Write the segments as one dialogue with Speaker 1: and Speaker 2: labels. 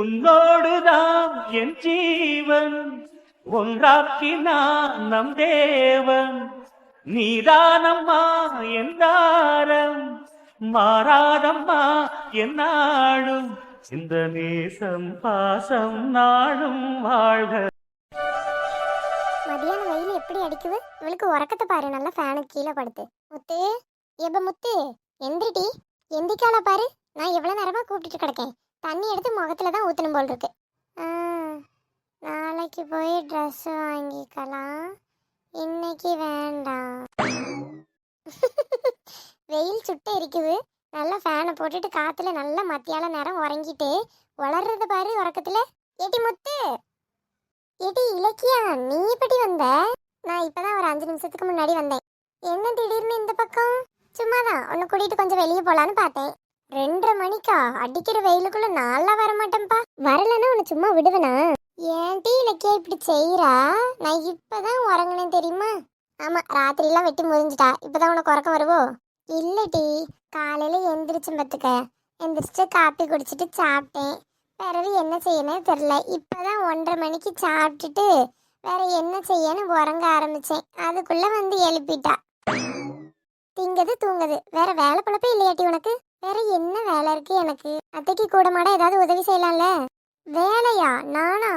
Speaker 1: உன்னோடுதான் என் ஜீவன். ஒன்றாக்கினான் நம் தேவன். நீதானம்மா என்றாரம் மாறாதம்மா என் இந்த நேசம் பாசம் நாடும் வாழ்க.
Speaker 2: மதியான வெயில் எப்படி அடிக்குது? இவளுக்கு உறக்கத்தை பாரு நல்லா ஃபேனுக்கு கீழே படுத்து. முத்து எப்ப முத்து எந்திரிட்டி எந்திக்கால பாரு நான் எவ்வளவு நேரமா கூப்பிட்டுட்டு கிடக்கேன். தண்ணி எடுத்து முகத்தில் தான் ஊற்றணும் போல் இருக்கு. நாளைக்கு போய் ட்ரெஸ் வாங்கிக்கலாம். இன்னைக்கு வேண்டாம். வெயில் சுட்டு இருக்குது நல்லா ஃபேனை போட்டுட்டு காற்றுல நல்லா மத்தியால நேரம் உறங்கிட்டு உளர்றது பாரு உறக்கத்தில். ஏட்டி முத்து. ஏடி இலக்கியா நீ எப்படி வந்த? நான் இப்போதான் ஒரு அஞ்சு நிமிஷத்துக்கு முன்னாடி வந்தேன். என்ன திடீர்னு இந்த பக்கம்? சும்மாதான். உன்னை கூட்டிகிட்டு கொஞ்சம் வெளியே போகலான்னு பார்த்தேன். ரெண்டரை மணிக்கா? அடிக்கிற வெயிலுக்குள்ள நல்லா வர மாட்டேன்ப்பா வரலன்னா உன்னை சும்மா விடுவேனா? ஏன் டீ இலக்கியா இப்படி செய்யறா நான் இப்பதான் உறங்கினேன் தெரியுமா? ஆமா ராத்திரிலாம் வெட்டி முறிஞ்சிட்டா. இப்பதான் உனக்கு உறக்கம் வருவோ? இல்லடி காலையில எந்திரிச்சு பத்துக்க. எந்திரிச்சு காப்பி குடிச்சிட்டு சாப்பிட்டேன். பிறகு என்ன செய்யணும் தெரில இப்பதான் ஒன்றரை மணிக்கு சாப்பிட்டுட்டு வேற என்ன செய்யணும் உறங்க ஆரம்பிச்சேன். அதுக்குள்ள வந்து எழுப்பிட்டா. திங்கது தூங்குது. வேற வேலை பழப்பே இல்லையாட்டி உனக்கு? வேற என்ன வேலை இருக்கு எனக்கு? அத்தைக்கு கூட மாட ஏதாவது உதவி செய்யலாம்ல? வேலையா? நானா?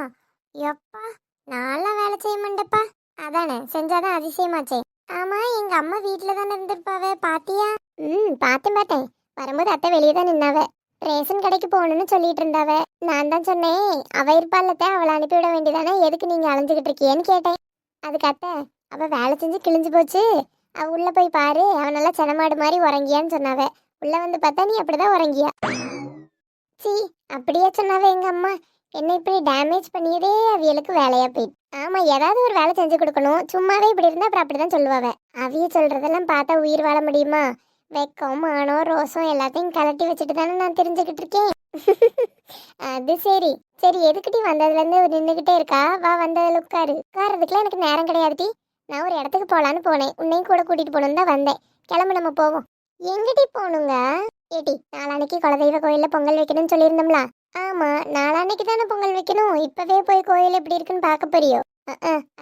Speaker 2: எப்பா நான்லாம் வேலை செய்ய மாட்டேப்பா அதானே செஞ்சாதான் அதிசயமாச்சே. ஆமா எங்க அம்மா வீட்டுல தானே இருந்திருப்பாவே பாத்தியா? ம் பார்த்தேன் பார்த்தேன் வரும்போது அத்தை வெளியே தான் நின்னாவ. ரேஷன் கடைக்கு போகணும்னு சொல்லிட்டு இருந்தாவ. நான் தான் சொன்னேன் அவ இருப்பாள்லத்த அவளை அனுப்பிவிட வேண்டியதானே? எதுக்கு நீங்க அலைஞ்சுக்கிட்டு இருக்கீன்னு கேட்டேன். அதுக்கு அத்தை அவ வேலை செஞ்சு கிழிஞ்சு போச்சு. அவ உள்ள போய் பாரு அவன் நல்லா செனமாடு மாதிரி உறங்கியான்னு சொன்னாவே. உள்ள வந்து பார்த்தா நீ அப்படிதான் உறங்கியா? சி அப்படியே சொன்னாவே எங்க அம்மா. என்ன இப்படி டேமேஜ் பண்ணியதே அவியலுக்கு வேலையா போயிட்டு. ஆமா ஏதாவது ஒரு வேலை செஞ்சு கொடுக்கணும். சும்மாவே இப்படி இருந்தா அப்புறம் அப்படிதான் சொல்லுவாவ. அவிய சொல்றதெல்லாம் பார்த்தா உயிர் வாழ முடியுமா? வெக்கம் மானம் ரோசம் எல்லாத்தையும் கலட்டி வச்சுட்டு தானே நான் தெரிஞ்சுக்கிட்டு இருக்கேன். அது சரி. சரி எதுக்கிட்டி வந்ததுல இருந்து நின்றுகிட்டே இருக்கா? வா வந்ததுல உட்காரு. உட்காரதுக்குலாம் எனக்கு நேரம் கிடையாதுடி நான் ஒரு இடத்துக்கு போகலான்னு போனேன். உன்னையும் கூட கூட்டிட்டு போகணும்னு தான் வந்தேன். கிளம்பு நம்ம போவோம். எங்கிட்டி போகணுங்க ஏட்டி நாளான்னைக்கு குலதெய்வ கோயிலில் பொங்கல் வைக்கணும்னு சொல்லியிருந்தோம்ல. ஆமாம் நாளான்னைக்கு தானே பொங்கல் வைக்கணும். இப்போவே போய் கோயில் எப்படி இருக்குன்னு பார்க்க போறியோ?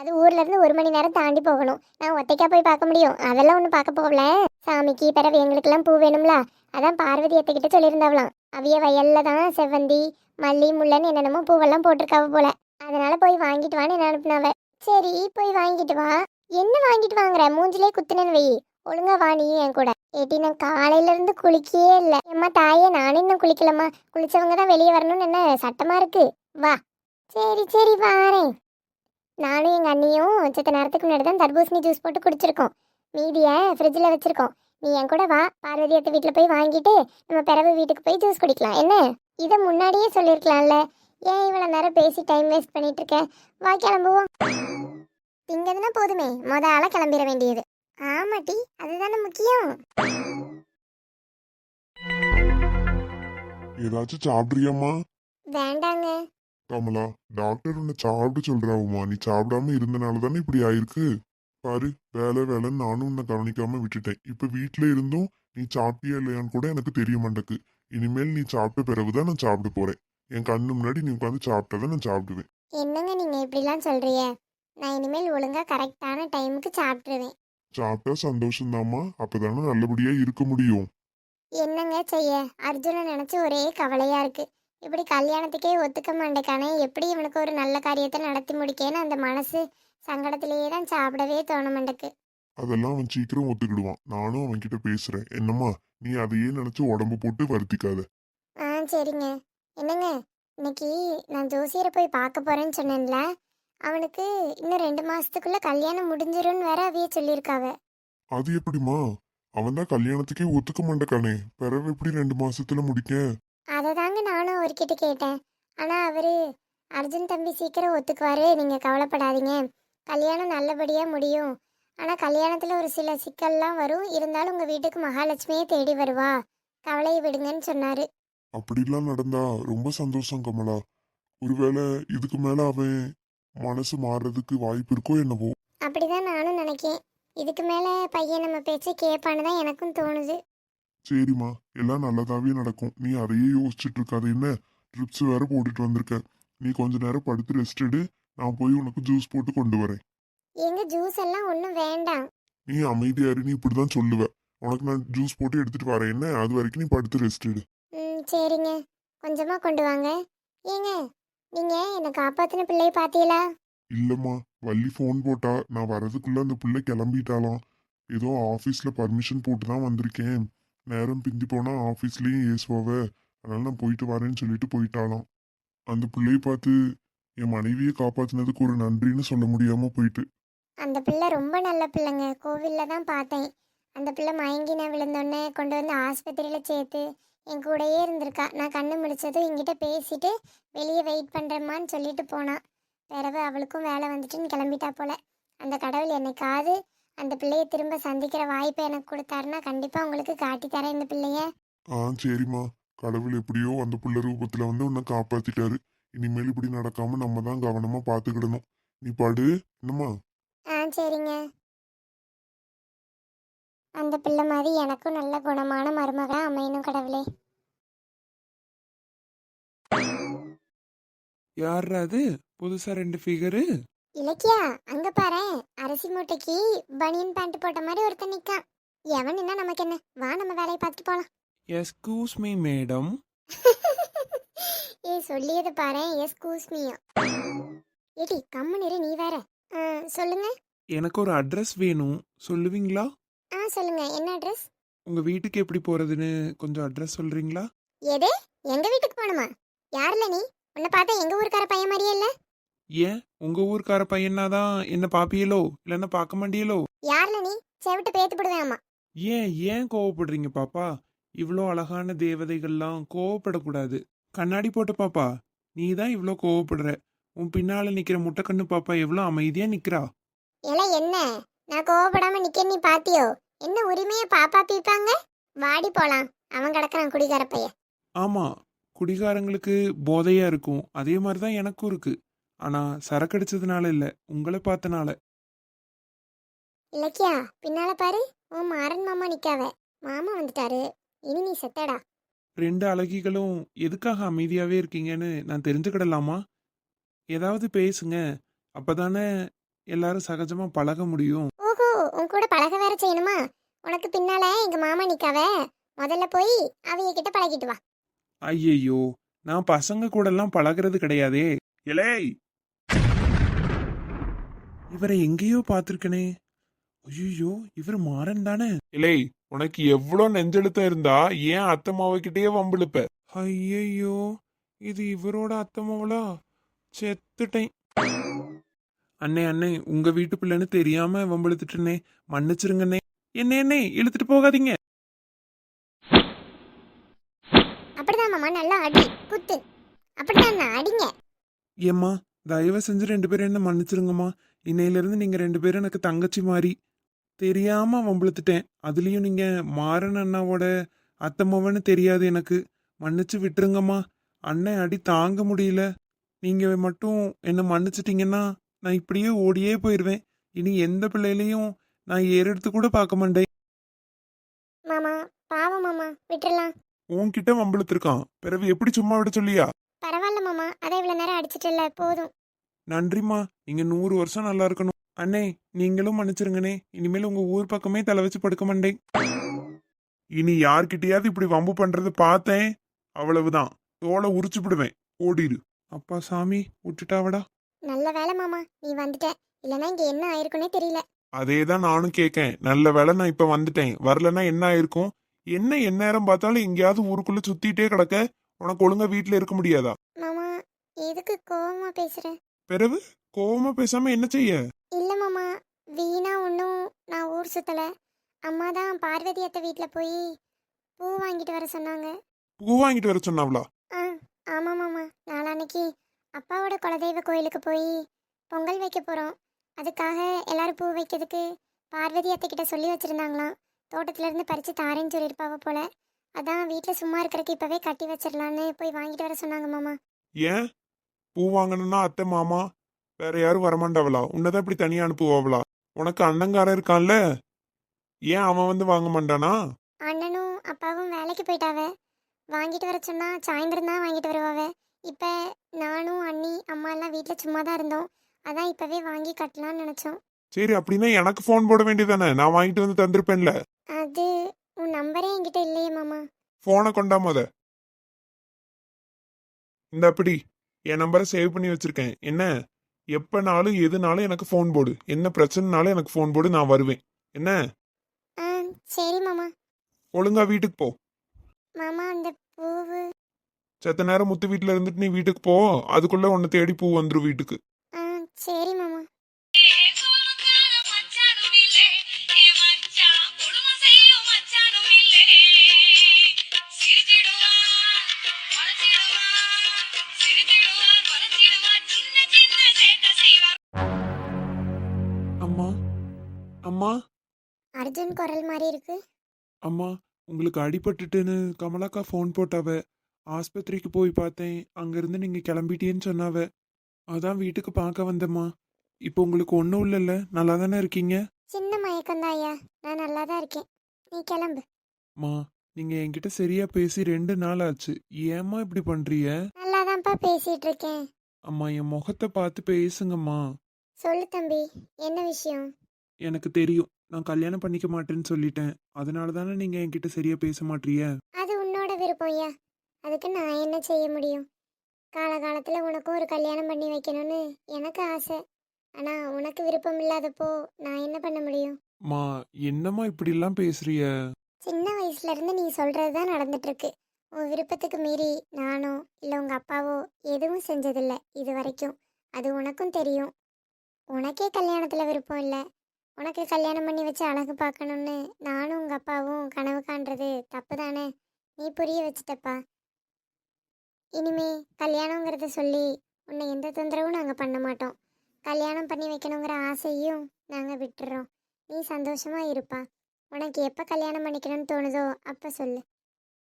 Speaker 2: அது ஊர்ல இருந்து ஒரு மணி நேரம் தாண்டி போகணும். நான் ஒத்தைக்கா போய் பார்க்க முடியும். அதெல்லாம் ஒன்றும் பார்க்க போகல. சாமிக்கு பிறகு எங்களுக்கெல்லாம் பூ வேணும்ல. அதான் பார்வதி எத்துக்கிட்ட சொல்லியிருந்தாவலாம் அவிய வயல்ல தான் செவ்வந்தி மல்லி முல்லைன்னு என்னென்னமோ பூவெல்லாம் போட்டிருக்காவ போல. அதனால போய் வாங்கிட்டு வான்னு என்ன அனுப்புனாவ? சரி போய் வாங்கிட்டு வா. என்ன வாங்கிட்டு வாங்குற? மூஞ்சிலே குத்துனேன்னு வை. ஒழுங்கா வா நீ என் கூட. ஏட்டி நான் காலையில இருந்து குளிக்கவே இல்லை. ஏம்மா தாயே நானும் இன்னும் குளிக்கலம்மா. குளிச்சவங்க தான் வெளியே வரணும்னு என்ன சட்டமா இருக்கு? வா. சரி சரி வாரேன். நானும் எங்க அண்ணியும் சித்த நேரத்துக்கு முன்னாடி தான் தர்பூசணி ஜூஸ் போட்டு குடிச்சிருக்கோம். மீதியை ஃப்ரிட்ஜில் வச்சுருக்கோம். நீ என் கூட வா. பார்வதி அத்தை வீட்டில் போய் வாங்கிட்டு நம்ம பிறவு வீட்டுக்கு போய் ஜூஸ் குடிக்கலாம். என்ன? இதை முன்னாடியே சொல்லியிருக்கலாம்ல ஏன் இவ்வளோ நேரம் பேசி டைம் வேஸ்ட் பண்ணிட்டு இருக்க? வா கிளம்புவோம். திங்கதுன்னா போதுமே. மொத ஆளாக கிளம்பிட வேண்டியது. ஆமாட்டி அதுதானே முக்கியம்.
Speaker 3: ஏதாச்சும் சாப்பிட்றியாம்மா?
Speaker 2: வேண்டாங்க.
Speaker 3: கமலா டாக்டர் உன்னை சாப்பிட சொல்றாவுமா. நீ சாப்பிடாம இருந்தனால தானே இப்படி ஆயிருக்கு? பாரு வேலை வேலைன்னு நானும் உன்னை கவனிக்காம விட்டுட்டேன். இப்ப வீட்ல இருந்தும் நீ சாப்பிட்டியா இல்லையான்னு கூட எனக்கு தெரிய மாட்டேக்கு இனிமேல் நீ சாப்பிட்ட பிறகுதான் நான் சாப்பிட போறேன். என் கண்ணு முன்னாடி நீ உட்காந்து சாப்பிட்டதான் நான் சாப்பிடுவேன்.
Speaker 2: என்னங்க நீங்க இப்படிலாம் சொல்றீங்க? நான் இனிமேல் ஒழுங்கா கரெக்டான டைமுக்கு சாப்பிட்டுருவேன்.
Speaker 3: சாப்பிட்டா சந்தோஷம்தாம்மா. அப்பதானே நல்லபடியா இருக்க முடியும்.
Speaker 2: என்னங்க செய்ய? அர்ஜுனை நினைச்சு ஒரே கவலையா இருக்கு. இப்படி கல்யாணத்துக்கே ஒத்துக்க மாட்டேக்கானே. எப்படி இவனுக்கு ஒரு நல்ல காரியத்தை நடத்தி முடிக்கேன்னு அந்த மனசு சங்கடத்திலேயே தான் சாப்பிடவே தோண மாட்டேக்கு
Speaker 3: அதெல்லாம் அவன் சீக்கிரம் ஒத்துக்கிடுவான். நானும் அவன் கிட்ட பேசுறேன். என்னம்மா நீ அதையே நினைச்சு உடம்பு போட்டு வருத்திக்காத.
Speaker 2: ஆ சரிங்க. என்னங்க? இன்னைக்கு நான் ஜோசியரை போய் பார்க்க போறேன்னு சொன்னேன்ல. அவனுக்கு இன்னும் ரெண்டு மாசத்துக்குள்ள கல்யாணம் முடிஞ்சிரும்னு வேற அவையே சொல்லியிருக்காவ.
Speaker 3: அது எப்படிம்மா? அவன் தான் கல்யாணத்துக்கே ஒத்துக்க மாட்டேக்கானே. பிறவு எப்படி ரெண்டு மாசத்துல முடிக்க?
Speaker 2: அதை தாங்க நானும் அவர்கிட்ட கேட்டேன். ஆனா அவரு அர்ஜுன் தம்பி சீக்கிரம் ஒத்துக்குவாரு நீங்க கவலைப்படாதீங்க. கல்யாணம் நல்லபடியா முடியும். ஆனா கல்யாணத்துல ஒரு சில சிக்கல்லாம் வரும். இருந்தாலும் உங்க வீட்டுக்கு மகாலட்சுமியே தேடி வருவா. கவலையை விடுங்கன்னு சொன்னாரு.
Speaker 3: அப்படிலாம் நடந்தா ரொம்ப சந்தோஷம் கமலா. ஒருவேளை இதுக்கு மேல அவன் மனசு மாறுறதுக்கு வாய்ப்பு இருக்கோ என்னவோ.
Speaker 2: அப்படிதான் நானும் நினைக்கேன். இதுக்கு மேல பையன் நம்ம பேச்சை கேட்பான்னு தான் எனக்கும் தோணுது.
Speaker 3: சரிம்மா எல்லாம் நல்லதாவே நடக்கும். நீ அதையே யோசிச்சுட்டு இருக்காது என்ன? ட்ரிப்ஸ் வேற போட்டுட்டு வந்திருக்கேன் நீ கொஞ்ச நேரம் படுத்து ரெஸ்ட் எடு. நான் போய் உனக்கு ஜூஸ் போட்டு கொண்டு வரேன்.
Speaker 2: எங்க ஜூஸ் எல்லாம் ஒன்றும் வேண்டாம்.
Speaker 3: நீ அமைதியாரு நீ இப்படிதான் சொல்லுவ. உனக்கு நான் ஜூஸ் போட்டு எடுத்துட்டு வரேன் என்ன? அது வரைக்கும் நீ படுத்து ரெஸ்ட் எடு.
Speaker 2: ம் சரிங்க. கொஞ்சமா கொண்டு வாங்க. ஏங்க நீங்க என்னை காப்பாத்தின பிள்ளைய பாத்தீங்களா?
Speaker 3: இல்லம்மா வள்ளி ஃபோன் போட்டா. நான் வரதுக்குள்ள அந்த பிள்ளை கிளம்பிட்டாலாம் ஏதோ ஆஃபீஸ்ல பர்மிஷன் போட்டு தான் வந்திருக்கேன். நேரம் பிந்தி போனா ஆஃபீஸ்லயும் ஏசுவாவ அதனால நான் போயிட்டு வரேன்னு சொல்லிட்டு போயிட்டாலாம் அந்த பிள்ளைய பார்த்து என் மனைவியை காப்பாத்தினதுக்கு ஒரு நன்றின்னு சொல்ல முடியாம போயிட்டு.
Speaker 2: அந்த பிள்ளை ரொம்ப நல்ல பிள்ளைங்க. கோவில்ல தான் பார்த்தேன். அந்த பிள்ளை மயங்கி நான் விழுந்தோடனே கொண்டு வந்து ஆஸ்பத்திரியில் சேர்த்து என் கூடயே இருந்திருக்கா. நான் கண்ணு முடிச்சதும் என்கிட்ட பேசிட்டு வெளியே வெயிட் பண்ணுறேம்மான்னு சொல்லிட்டு போனான் பிறகு அவளுக்கும் வேலை வந்துட்டுன்னு கிளம்பிட்டா போல. அந்த கடவுள் என்னைக்காவது அந்த பிள்ளையை திரும்ப சந்திக்கிற வாய்ப்பை எனக்கு கொடுத்தாருன்னா கண்டிப்பாக உங்களுக்கு காட்டித்தரேன் இந்த பிள்ளைய.
Speaker 3: ஆ சரிம்மா. கடவுள் எப்படியோ அந்த புள்ள ரூபத்துல வந்து உன்னை காப்பாத்திட்டாரு. இனிமேல் இப்படி நடக்காம நம்ம தான் கவனமா பாத்துக்கிடணும் நீ படு. என்னம்மா?
Speaker 2: ஆ சரிங்க. அந்த பிள்ளை மாதிரி எனக்கும் நல்ல குணமான மருமகா அமையணும் கடவுளே.
Speaker 4: யார்ரா அது? புதுசா ரெண்டு ஃபிகரு
Speaker 2: இலக்கியா அங்க பாரு. அரிசி மூட்டைக்கு பனியன் பேண்ட் போட்ட மாதிரி ஒருத்தன் நிக்கான். எவன் என்ன நமக்கு என்ன? வா நம்ம வேலையை பார்த்துட்டு போலாம்.
Speaker 4: எஸ்கூஸ் மீ மேடம்
Speaker 2: ஏ சொல்லியது பாரு. எஸ் கூஸ்மியா ஏடி கம்முன்னு இரு, நீ வேற. ஆ, சொல்லுங்க.
Speaker 4: எனக்கு ஒரு அட்ரஸ் வேணும். சொல்லுவீங்களா?
Speaker 2: ஆ சொல்லுங்க. என்ன அட்ரஸ்?
Speaker 4: உங்க வீட்டுக்கு எப்படி போறதுன்னு கொஞ்சம் அட்ரஸ் சொல்றீங்களா?
Speaker 2: எது? எங்க வீட்டுக்கு போகணுமா யாருல நீ? உன்னை பார்த்தா எங்க ஊருக்கார பையன் மாதிரியே இல்ல?
Speaker 4: ஏன்? உங்க ஊர்க்கார பையனாதான் என்ன பாப்பியலோ? இல்லைன்னா பார்க்க மாட்டியலோ?
Speaker 2: யாருல நீ? செவிட்டு பேத்து போடுவேன்
Speaker 4: ஏன்? ஏன் கோவப்படுறீங்க பாப்பா? இவ்வளோ அழகான தேவதைகள்லாம் கோவப்படக்கூடாது. கண்ணாடி போட்ட பாப்பா. நீ தான் இவ்வளோ கோவப்படுற. உன் பின்னால நிக்கிற முட்டைக்கண்ணு பாப்பா எவ்வளோ அமைதியா நிக்கிறா?
Speaker 2: இல்ல என்ன? நான் கோவப்படாம நிக்க நீ பாத்தியோ? என்ன உரிமையை பாப்பா பீப்பாங்க? வாடி போலாம். அவன் கிடக்குறான் குடிகார பையன்.
Speaker 4: ஆமா. குடிகாரங்களுக்கு போதையா இருக்கும். அதே மாதிரி தான் எனக்கும் இருக்கு. ஆனா சரக்கு அடிச்சதுனால இல்ல. உங்களை பார்த்தனால.
Speaker 2: இலக்கியா பின்னால பாரு. உன் மாறன் மாமா நிக்காவ. மாமா வந்துட்டாரு. இனி நீ செத்தடா.
Speaker 4: ரெண்டு அழகிகளும் எதுக்காக அமைதியாவே இருக்கீங்கன்னு நான் தெரிஞ்சுக்கிடலாமா? ஏதாவது பேசுங்க. அப்பதானே எல்லாரும் சகஜமா பழக முடியும்.
Speaker 2: உன் கூட பழக வேற செய்யணுமா? உனக்கு பின்னால எங்க மாமா நிக்காவ? முதல்ல போய் அவைய கிட்ட பழகிட்டு வா.
Speaker 4: ஐயையோ நான் பசங்க கூட எல்லாம் பழகிறது கிடையாதே. இலேய் இவரை எங்கேயோ பார்த்திருக்கனே. ஐயோ இவர் மாறன் தானே.
Speaker 5: இலேய் உனக்கு எவ்வளோ நெஞ்செழுத்தம் இருந்தா ஏன் அத்தை மாவக்கிட்டே வம்பிழுப்ப?
Speaker 4: ஐயையோ இது இவரோட அத்தம்மாவளா செத்துட்டேன். அண்ணே அண்ணே உங்க வீட்டு பிள்ளைன்னு தெரியாம வம்பிழுத்துட்டேனே மன்னிச்சிருங்கண்ணே. என்ன என்னே இழுத்துட்டு போகாதீங்க.
Speaker 2: அப்படிதான் மாமா நல்லா அடி குத்து. அப்படிதான் அடிங்க.
Speaker 4: ஏம்மா தயவு செஞ்சு ரெண்டு பேரும் என்ன மன்னிச்சிருங்கம்மா. இன்னையிலிருந்து நீங்க ரெண்டு பேரும் எனக்கு தங்கச்சி மாதிரி தெரியாம வம்பிழுத்துட்டேன் அதுலயும் நீங்க மாறன் அண்ணாவோட அத்தம்மாவன்னு தெரியாது எனக்கு. மன்னிச்சு விட்டுருங்கம்மா. அண்ணன் அடி தாங்க முடியல. நீங்க மட்டும் என்ன மன்னிச்சிட்டீங்கன்னா நான் இப்படியே ஓடியே போயிடுவேன் இனி எந்த பிள்ளையிலையும் நான் ஏறெடுத்து கூட பார்க்க மாட்டேன்.
Speaker 2: மாமா பாவம் மாமா விட்டுறலாம்.
Speaker 5: உன்கிட்ட வம்பிழுத்திருக்கான். பிறகு எப்படி சும்மா விட சொல்லியா?
Speaker 2: பரவாயில்ல மாமா அதை இவ்வளவு நேரம் அடிச்சிட்டல போதும்.
Speaker 4: நன்றிம்மா. நீங்க நூறு வருஷம் நல்லா இருக்கணும். அண்ணே நீங்களும் மன்னிச்சிருங்கண்ணே. இனிமேல் உங்க ஊர் பக்கமே தலை வச்சு படுக்க மாட்டேன்.
Speaker 5: இனி யார்கிட்டயாவது இப்படி வம்பு பண்றது பார்த்தேன். அவ்வளவுதான். தோலை உரிச்சுப்பிடுவேன் ஓடிரு.
Speaker 4: அப்பா சாமி விட்டுட்டாவடா
Speaker 2: நல்ல வேலை மாமா நீ வந்துட்ட. இல்லனா இங்க என்ன ஆயிருக்குன்னே தெரியல.
Speaker 5: அதே தான் நானும் கேட்கேன் நல்ல வேளை நான் இப்ப வந்துட்டேன். வரலன்னா என்ன ஆயிருக்கும்? என்ன எந்நேரம் பார்த்தாலும் எங்கேயாவது ஊருக்குள்ள சுத்திட்டே கிடக்க உனக்கு ஒழுங்கா வீட்டுல இருக்க முடியாதா?
Speaker 2: மாமா எதுக்கு கோவமா பேசுற?
Speaker 5: பிறகு கோவமா பேசாம என்ன செய்ய?
Speaker 2: இல்ல மாமா வீணா ஒன்றும் நான் ஊர் சுத்தல. அம்மா தான் பார்வதி அத்தை வீட்டில் போய் பூ வாங்கிட்டு வர சொன்னாங்க.
Speaker 5: பூ வாங்கிட்டு வர சொன்னாவளா?
Speaker 2: ஆ ஆமாம் மாமா. நாளான்னைக்கு அப்பாவோட குலதெய்வ கோயிலுக்கு போய் பொங்கல் வைக்க போகிறோம் அதுக்காக எல்லாரும் பூ வைக்கிறதுக்கு பார்வதி அத்தை கிட்ட சொல்லி வச்சுருந்தாங்களாம். தோட்டத்துல இருந்து பறித்து தாரேன்னு சொல்லியிருப்பாவ போல. அதான் வீட்டில் சும்மா இருக்கிறதுக்கு இப்போவே கட்டி வச்சிடலான்னு போய் வாங்கிட்டு வர சொன்னாங்க மாமா.
Speaker 5: ஏன்? பூ வாங்கணும்னா அத்தை மாமா வேற யாரும் வரமாட்டாவளா? உன்னதான் இப்படி தனியா அனுப்புவாவளா? உனக்கு அண்ணங்காரன் இருக்கான்ல. ஏன் அவன் வந்து வாங்க மாட்டானா?
Speaker 2: அண்ணனும் அப்பாவும் வேலைக்கு போயிட்டாவ. வாங்கிட்டு வர சொன்னா சாயந்தரம் தான் வாங்கிட்டு வருவாவ. இப்போ நானும் அண்ணி அம்மா எல்லாம் வீட்டில் சும்மா தான் இருந்தோம். அதான் இப்போவே வாங்கி கட்டலாம்னு நினச்சோம்.
Speaker 5: சரி அப்படின்னா எனக்கு ஃபோன் போட வேண்டியதானே நான் வாங்கிட்டு வந்து தந்திருப்பேன்ல.
Speaker 2: அது உன் நம்பரே என்கிட்ட இல்லையே மாமா.
Speaker 5: போனை கொண்டா முத. இந்த அப்படி என் நம்பரை சேவ் பண்ணி வச்சிருக்கேன். என்ன? எப்பனாலும் எதுனாலும் எனக்கு ஃபோன் போடு. என்ன பிரச்சனைனாலும் எனக்கு ஃபோன் போடு நான் வருவேன். என்ன?
Speaker 2: ஆ சரி மாமா.
Speaker 5: ஒழுங்கா வீட்டுக்கு போ.
Speaker 2: மாமா அந்த பூவு
Speaker 5: செத்த நேரம் முத்து வீட்டுல இருந்துட்டு நீ வீட்டுக்கு போ. அதுக்குள்ள உன்னை தேடி பூ வந்துரும் வீட்டுக்கு.
Speaker 2: ஆ சரி மாமா.
Speaker 4: அம்மா அம்மா.
Speaker 2: அர்ஜுன் குரல் மாதிரி இருக்கு.
Speaker 4: அம்மா உங்களுக்கு அடிபட்டுட்டுன்னு கமலாக்கா ஃபோன் போட்டாவ. ஆஸ்பத்திரிக்கு போய் பார்த்தேன். அங்கேருந்து நீங்கள் கிளம்பிட்டேன்னு சொன்னாவ. அதான் வீட்டுக்கு பார்க்க வந்தேம்மா. இப்போ உங்களுக்கு ஒன்றும் இல்லைல்ல? நல்லா தானே இருக்கீங்க?
Speaker 2: சின்ன மயக்கம் ஐயா நான் நல்லா தான் இருக்கேன். நீ கிளம்பு.
Speaker 4: மா நீங்கள் என்கிட்ட சரியா பேசி ரெண்டு நாள் ஆச்சு. ஏம்மா இப்படி பண்ணுறிய
Speaker 2: நல்லா தான்ப்பா பேசிட்டு இருக்கேன்.
Speaker 4: அம்மா என் முகத்தை பார்த்து பேசுங்கம்மா.
Speaker 2: சொல்லு தம்பி. என்ன விஷயம்?
Speaker 4: எனக்கு தெரியும். நான் கல்யாணம் பண்ணிக்க மாட்டேன்னு சொல்லிட்டேன். அதனால தானே நீங்கள் என்கிட்ட சரியா பேச மாட்டீங்க?
Speaker 2: அது உன்னோட விருப்பம் ஐயா. அதுக்கு நான் என்ன செய்ய முடியும்? காலகாலத்தில் உனக்கும் ஒரு கல்யாணம் பண்ணி வைக்கணும்னு எனக்கு ஆசை. ஆனால் உனக்கு விருப்பம் இல்லாதப்போ நான் என்ன பண்ண முடியும்?
Speaker 4: மா என்னம்மா இப்படிலாம் பேசுறிய?
Speaker 2: சின்ன வயசுல இருந்து நீ சொல்றது தான் நடந்துட்டு இருக்கு உன் விருப்பத்துக்கு மீறி நானோ இல்லை உங்க அப்பாவோ எதுவும் செஞ்சதில்ல இது வரைக்கும் அது உனக்கும் தெரியும். உனக்கே கல்யாணத்துல விருப்பம் இல்லை. உனக்கு கல்யாணம் பண்ணி வச்சு அழகு பார்க்கணும்னு நானும் உங்க அப்பாவும் கனவு காண்றது தப்பு தானே நீ புரிய வச்சுட்டப்பா. இனிமே கல்யாணங்கிறத சொல்லி உன்னை எந்த தொந்தரவும் நாங்கள் பண்ண மாட்டோம். கல்யாணம் பண்ணி வைக்கணுங்கிற ஆசையும் நாங்கள் விட்டுறோம். நீ சந்தோஷமா இருப்பா. உனக்கு எப்போ கல்யாணம் பண்ணிக்கணும்னு தோணுதோ அப்போ சொல்லு.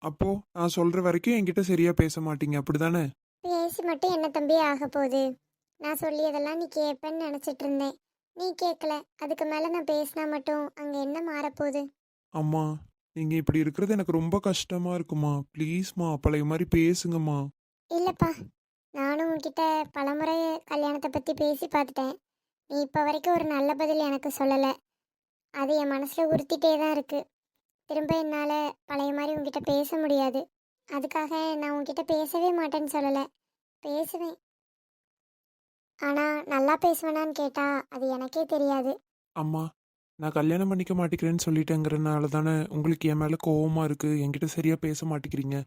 Speaker 4: அப்போ நான் சொல்ற வரைக்கும் என்கிட்ட சரியா பேச மாட்டீங்க. அப்படிதானே?
Speaker 2: பேசி மட்டும் என்ன தம்பி ஆக போகுது? நான் சொல்லியதெல்லாம் நீ கேட்பேன்னு நினச்சிட்டு இருந்தேன். நீ கேட்கல அதுக்கு மேலே நான் பேசினா மட்டும் அங்கே என்ன மாறப்போகுது?
Speaker 4: அம்மா நீங்க இப்படி இருக்கிறது எனக்கு ரொம்ப கஷ்டமா இருக்குமா? ப்ளீஸ்மா பழைய மாதிரி பேசுங்கம்மா.
Speaker 2: இல்லைப்பா. நானும் உன்கிட்ட பலமுறை கல்யாணத்தை பற்றி பேசி பார்த்துட்டேன். நீ இப்போ வரைக்கும் ஒரு நல்ல பதில் எனக்கு சொல்லலை. அது என் மனசில் உறுத்திட்டே தான் இருக்குது திரும்ப என்னால் பழைய மாதிரி உங்ககிட்ட பேச முடியாது. அதுக்காக நான் உங்ககிட்ட பேசவே மாட்டேன்னு சொல்லலை. பேசுவேன். ஆனால் நல்லா பேசுவேனான்னு கேட்டால் அது எனக்கே தெரியாது.
Speaker 4: அம்மா நான் கல்யாணம் பண்ணிக்க மாட்டேங்கிறேன்னு சொல்லிட்டேங்கிறனால தானே உங்களுக்கு என் மேலே கோவமாக இருக்குது என்கிட்ட சரியாக பேச மாட்டேங்கிறீங்க.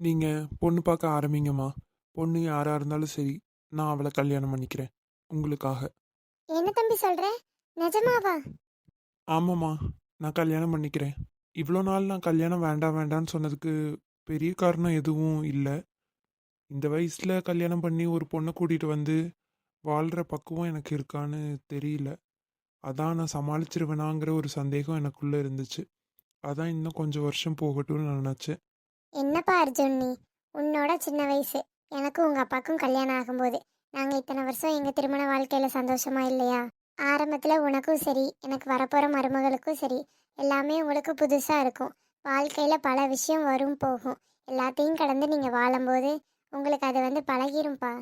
Speaker 4: நீங்க பொண்ணு பார்க்க ஆரம்பிங்கம்மா. பொண்ணு யாரா இருந்தாலும் சரி நான் அவளை கல்யாணம் பண்ணிக்கிறேன். உங்களுக்காக.
Speaker 2: என்ன தம்பி சொல்கிற நிஜமாவா?
Speaker 4: ஆமாம்மா. நான் கல்யாணம் பண்ணிக்கிறேன். இவ்வளோ நாள் நான் கல்யாணம் வேண்டாம் வேண்டாம்னு சொன்னதுக்கு பெரிய காரணம் எதுவும் இல்லை. இந்த வயசில் கல்யாணம் பண்ணி ஒரு பொண்ணை கூட்டிகிட்டு வந்து வாழ்கிற பக்குவம் எனக்கு இருக்கான்னு தெரியல. அதான் நான் சமாளிச்சிருவேனாங்கிற ஒரு சந்தேகம் எனக்குள்ளே இருந்துச்சு. அதான் இன்னும் கொஞ்சம் வருஷம் போகட்டும்னு நான் நினச்சேன்.
Speaker 2: என்னப்பா அர்ஜுன் நீ? உன்னோட சின்ன வயசு. எனக்கும் உங்கள் அப்பாவுக்கும் கல்யாணம் ஆகும்போது. நாங்கள் இத்தனை வருஷம் எங்கள் திருமண வாழ்க்கையில் சந்தோஷமா இல்லையா? ஆரம்பத்தில் உனக்கும் சரி எனக்கு வரப்போகிற மருமகளுக்கும் சரி எல்லாமே உங்களுக்கு புதுசாக இருக்கும். வாழ்க்கையில் பல விஷயம் வரும் போகும். எல்லாத்தையும் கடந்து நீங்கள் வாழும்போது உங்களுக்கு அது வந்து பழகிரும்ப்பா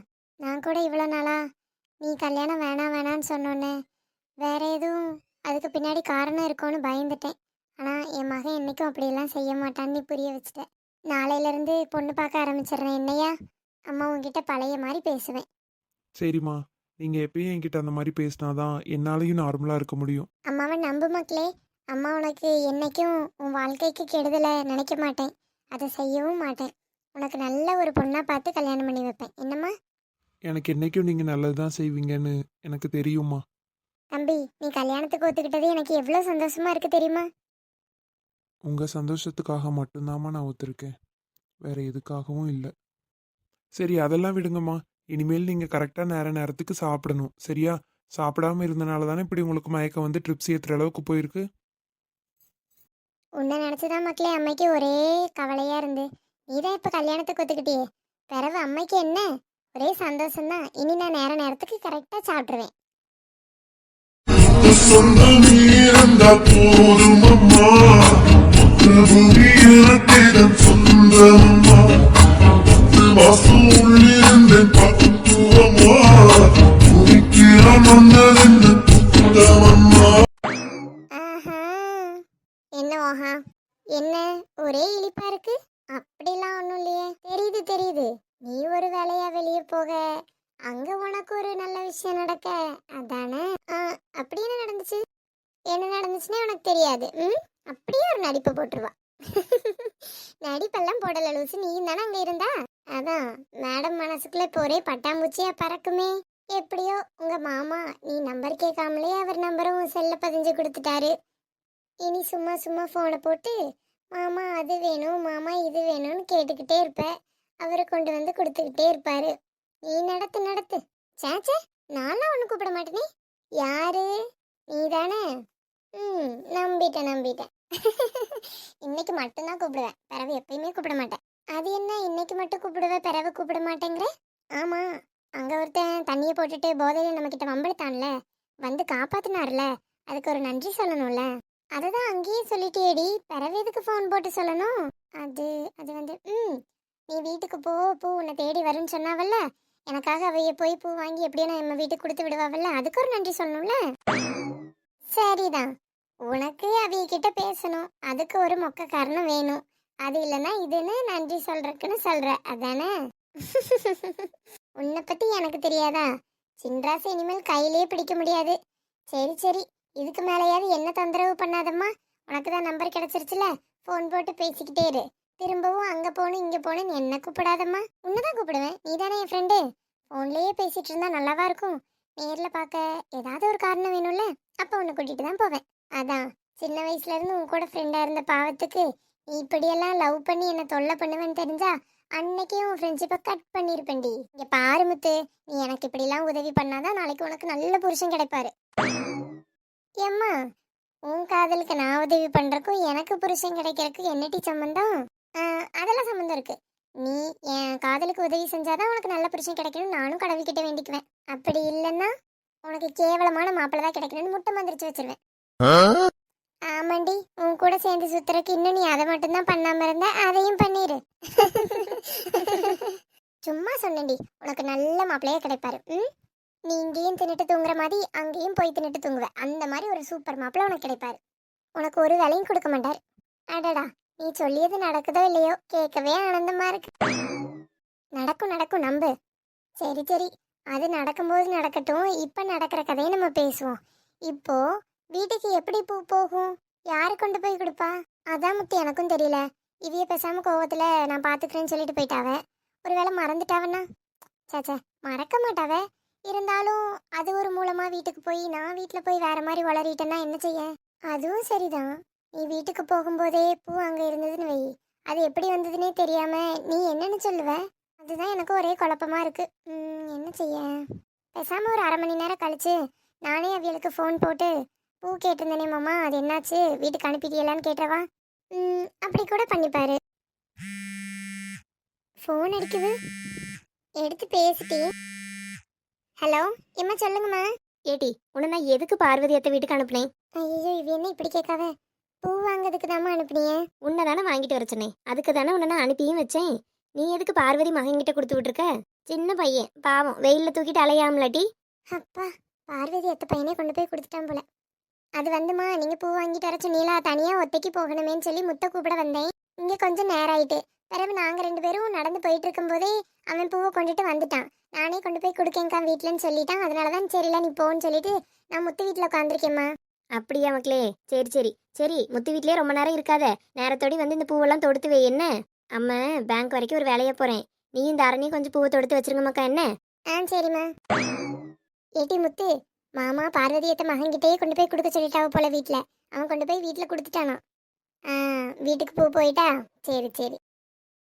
Speaker 2: நான் கூட இவ்வளோ நாளா நீ கல்யாணம் வேணாம் வேணான்னு சொன்னோன்னே வேற எதுவும் அதுக்கு பின்னாடி காரணம் இருக்கும்னு பயந்துட்டேன். ஆனால் என் மகன் என்னைக்கும் அப்படியெல்லாம் செய்ய மாட்டான்னு நீ புரிய வச்சிட்டேன் நாளையிலேருந்து பொண்ணு பார்க்க ஆரம்பிச்சிடுறேன். என்னையா? அம்மா உங்ககிட்ட பழைய மாதிரி பேசுவேன்.
Speaker 4: சரிம்மா. நீங்கள் எப்பயும் என்கிட்ட அந்த மாதிரி பேசினாதான் என்னாலையும் நார்மலாக இருக்க முடியும்.
Speaker 2: அம்மாவை நம்பு மக்களே. அம்மா உனக்கு என்னைக்கும் உன் வாழ்க்கைக்கு கெடுதலை நினைக்க மாட்டேன். அதை செய்யவும் மாட்டேன். உனக்கு நல்ல ஒரு பொண்ணாக பார்த்து கல்யாணம் பண்ணி வைப்பேன். என்னம்மா?
Speaker 4: எனக்கு என்னைக்கும் நீங்கள் நல்லது தான் செய்வீங்கன்னு எனக்கு தெரியுமா
Speaker 2: தம்பி நீ கல்யாணத்துக்கு ஒத்துக்கிட்டது எனக்கு எவ்வளோ சந்தோஷமா இருக்கு தெரியுமா?
Speaker 4: உங்கள் சந்தோஷத்துக்காக மட்டும்தாம்மா நான் ஒத்துருக்கேன். வேற எதுக்காகவும் இல்லை. சரி அதெல்லாம் விடுங்கம்மா. இனிமேல் நீங்கள் கரெக்டாக நேர நேரத்துக்கு சாப்பிடணும். சரியா? சாப்பிடாம இருந்தனால தானே இப்படி உங்களுக்கு மயக்கம் வந்து ட்ரிப்ஸ் ஏற்றுற அளவுக்கு போயிருக்கு?
Speaker 2: உன்னை நினச்சிதான் மக்களே அம்மைக்கு ஒரே கவலையாக இருந்து. நீ தான் இப்போ கல்யாணத்துக்கு ஒத்துக்கிட்டியே. பிறகு அம்மைக்கு என்ன? ஒரே சந்தோஷம்தான். இனி நான் நேர நேரத்துக்கு கரெக்டாக சாப்பிட்ருவேன்
Speaker 3: சொந்தம் இருந்தா போதும் அம்மா. மற்ற உள்ளிருந்தேன் புத்தமம்மா
Speaker 2: என்ன ஓஹா என்ன ஒரே இழிப்பா இருக்கு? அப்படிலாம் ஒன்றும் இல்லையே. தெரியுது தெரியுது. நீ ஒரு வேலையா வெளியே போக? அங்க உனக்கு ஒரு நல்ல விஷயம் நடக்க. அதானே? ஆ, அப்படி என்ன நடந்துச்சு? என்ன நடந்துச்சுன்னே உனக்கு தெரியாது. ம்? அப்படியே ஒரு நடிப்பு போட்டுருவா. நடிப்பெல்லாம் போடல லூசு. நீ தானே அங்கே இருந்தா? அதான் மேடம் மனசுக்குள்ள இப்போ ஒரே பட்டாம்பூச்சியா பறக்குமே. எப்படியோ உங்க மாமா நீ நம்பர் கேட்காமலே அவர் நம்பரும் உன் செல்ல பதிஞ்சு கொடுத்துட்டாரு. இனி சும்மா சும்மா ஃபோனை போட்டு மாமா அது வேணும் மாமா இது வேணும்னு கேட்டுக்கிட்டே இருப்ப. அவரை கொண்டு வந்து கொடுத்துக்கிட்டே இருப்பாரு. நீ நடத்து நடத்து. சேச்சே நான்லாம் ஒன்று கூப்பிட மாட்டேனே. யாரு? நீ தானே ம் நம்பிட்டேன் நம்பிட்டேன். இன்னைக்கு மட்டும்தான் கூப்பிடுவேன். பிறவு எப்பயுமே கூப்பிட மாட்டேன். அது என்ன? இன்னைக்கு மட்டும் கூப்பிடுவேன் பிறவு கூப்பிட மாட்டேங்கிற? ஆமா. அங்க ஒருத்தன் தண்ணியை போட்டுட்டு போதையில நம்ம கிட்ட வம்பெடுத்தான்ல. வந்து காப்பாத்தினார்ல. அதுக்கு ஒரு நன்றி சொல்லணும்ல. அதுதான் அங்கேயே சொல்லிட்டேடி. பிறவு எதுக்கு ஃபோன் போட்டு சொல்லணும்? அது அது வந்து ம் நீ வீட்டுக்கு போ. பூ உன்னை தேடி வரும்னு சொன்னாவல்ல. எனக்காக அவைய போய் பூ வாங்கி எப்படியோ நான் நம்ம வீட்டுக்கு கொடுத்து விடுவாவல்ல. அதுக்கு ஒரு நன்றி சொல்லணும்ல? சரிதான். உனக்கு அவிகிட்ட பேசணும். அதுக்கு ஒரு மொக்க காரணம் வேணும். அது இல்லைன்னா இதுன்னு நன்றி சொல்றதுக்குன்னு சொல்ற. அதானே? உன்னை பத்தி எனக்கு தெரியாதா? சின்ராசு இனிமேல் கையிலேயே பிடிக்க முடியாது. சரி சரி. இதுக்கு மேலேயாவது என்ன தொந்தரவு பண்ணாதம்மா. உனக்கு தான் நம்பர் கிடைச்சிருச்சுல. ஃபோன் போட்டு பேசிக்கிட்டே இரு. திரும்பவும் அங்கே போகணும் இங்கே போகணும்னு என்ன கூப்பிடாதம்மா? உன்னதான் கூப்பிடுவேன். நீ தானே என் ஃப்ரெண்டு ஃபோன்லேயே பேசிகிட்டு இருந்தா நல்லாவா இருக்கும். நேரில் பார்க்க ஏதாவது ஒரு காரணம் வேணும்ல அப்போ உன்னை கூட்டிகிட்டு தான் போவேன். அதான். சின்ன வயசுல இருந்து உன் கூட ஃப்ரெண்டா இருந்த பாவத்துக்கு நீ இப்படியெல்லாம் லவ் பண்ணி என்ன தொல்லை பண்ணுவேன்னு தெரிஞ்சா அன்னைக்கே உன் ஃப்ரெண்ட்ஷிப்பை கட் பண்ணிருப்பேன்டி. இங்க பாரு முத்து நீ எனக்கு இப்படிலாம் உதவி பண்ணாதான் நாளைக்கு உனக்கு நல்ல புருஷன் கிடைப்பாரு. ஏம்மா உன் காதலுக்கு நான் உதவி பண்றதுக்கும் எனக்கு புருஷன் கிடைக்கிறதுக்கு என்னடி சம்மந்தம் அதெல்லாம் சம்மந்தம் இருக்கு. நீ என் காதலுக்கு உதவி செஞ்சாதான் உனக்கு நல்ல புருஷன் கிடைக்கணும் நானும் கடவுள்கிட்ட வேண்டிக்குவேன். அப்படி இல்லைன்னா உனக்கு கேவலமான மாப்பிள்ளை தான் கிடைக்கணும்னு முட்டை மந்திரிச்சு வச்சிருவேன். ஆமாண்டி உன் கூட சேர்ந்து சுத்துறக்கு இன்னும் நீ அதை மட்டும்தான் பண்ணாம இருந்த அதையும் பண்ணிரு. சும்மா சொன்னேன்டி உனக்கு நல்ல மாப்பிள்ளையே கிடைப்பாரு. ம்? நீ இங்கேயும் தின்னுட்டு தூங்குற மாதிரி அங்கேயும் போய் தின்னுட்டு தூங்குவ. அந்த மாதிரி ஒரு சூப்பர் மாப்பிள்ளை உனக்கு கிடைப்பாரு. உனக்கு ஒரு வேலையும் கொடுக்க மாட்டார். அடடா நீ சொல்லியது நடக்குதோ இல்லையோ கேட்கவே ஆனந்தமா இருக்கு. நடக்கும் நடக்கும் நம்பு. சரி சரி. அது நடக்கும்போது நடக்கட்டும் இப்ப நடக்கிற கதையை நம்ம பேசுவோம். இப்போ வீட்டுக்கு எப்படி பூ போகும்? யாரு கொண்டு போய் கொடுப்பா? அதான் முத்து எனக்கும் தெரியல. இவிய பேசாம கோவத்துல நான் பாத்துக்கிறேன்னு சொல்லிட்டு போயிட்டாவ. ஒருவேளை மறந்துட்டாவன்னா? சேச்சே மறக்க மாட்டாவ. இருந்தாலும் அது ஒரு மூலமா வீட்டுக்கு போய் நான் வீட்டில் போய் வேற மாதிரி வளரிட்டேன்னா என்ன செய்ய? அதுவும் சரிதான். நீ வீட்டுக்கு போகும்போதே பூ அங்க இருந்ததுன்னு வை. அது எப்படி வந்ததுன்னே தெரியாம நீ என்னன்னு சொல்லுவ? அதுதான் எனக்கு ஒரே குழப்பமா இருக்கு. என்ன செய்ய? பேசாம ஒரு அரை மணி நேரம் கழிச்சு நானே அவளுக்கு ஃபோன் போட்டு பூ கேட்டிருந்தேனே மாமா அது என்னாச்சு? வீட்டுக்கு அனுப்பிட்டியலான்னு கேட்டவா? ம், அப்படி கூட பண்ணிப்பாரு. ஃபோன் அடிக்குது. எடுத்து பேசிட்டே. ஹலோ எம்மா சொல்லுங்கம்மா.
Speaker 6: ஏட்டி உன்னை நான் எதுக்கு பார்வதி அத்தை வீட்டுக்கு அனுப்புனேன்?
Speaker 2: ஐயோ இவ என்ன இப்படி கேட்காவ பூ வாங்குறதுக்கு தாம்மா அனுப்புனீங்க
Speaker 6: உன்னை தானே வாங்கிட்டு வர சொன்னேன். அதுக்கு தானே உன்னை நான் அனுப்பியும் வச்சேன். நீ எதுக்கு பார்வதி மகன்கிட்ட கொடுத்து விட்டுருக்க? சின்ன பையன் பாவம் வெயில்ல தூக்கிட்டு அலையாமலாட்டி
Speaker 2: அப்பா பார்வதி அத்தை பையனே கொண்டு போய் கொடுத்துட்டான் போல. அது வந்துமா நீங்க பூ வாங்கிட்டு வர சொன்னீங்களா தனியா ஒத்தைக்கு போகணுமேன்னு சொல்லி முத்த கூப்பிட வந்தேன். இங்க கொஞ்சம் நேரம் ஆயிட்டு பிறகு நாங்க ரெண்டு பேரும் நடந்து போயிட்டு இருக்கும்போதே அவன் பூவை கொண்டுட்டு வந்துட்டான். நானே கொண்டு போய் கொடுக்கேங்க்கா வீட்லன்னு சொல்லிட்டான். அதனாலதான் சரியில்ல நீ போன்னு சொல்லிட்டு நான் முத்து வீட்டுல உட்காந்துருக்கேம்மா
Speaker 6: அப்படியா மக்களே? சரி சரி. சரி முத்து வீட்லயே ரொம்ப நேரம் இருக்காத. நேரத்தோடி வந்து இந்த பூவெல்லாம் தொடுத்து வை என்ன? அம்மா பேங்க் வரைக்கும் ஒரு வேலையா போறேன். நீ இந்த அரணியும் கொஞ்சம் பூவை தொடுத்து வச்சிருங்க மக்கா என்ன?
Speaker 2: ஆ சரிம்மா. ஏட்டி முத்து மாமா பார்வதியத்தை மகன்கிட்டயே கொண்டு போய் கொடுக்க சொல்லிட்டாவ போல வீட்டில் அவன் கொண்டு போய் வீட்டில் கொடுத்துட்டானா ஆ வீட்டுக்கு பூ போயிட்டா? சரி சரி.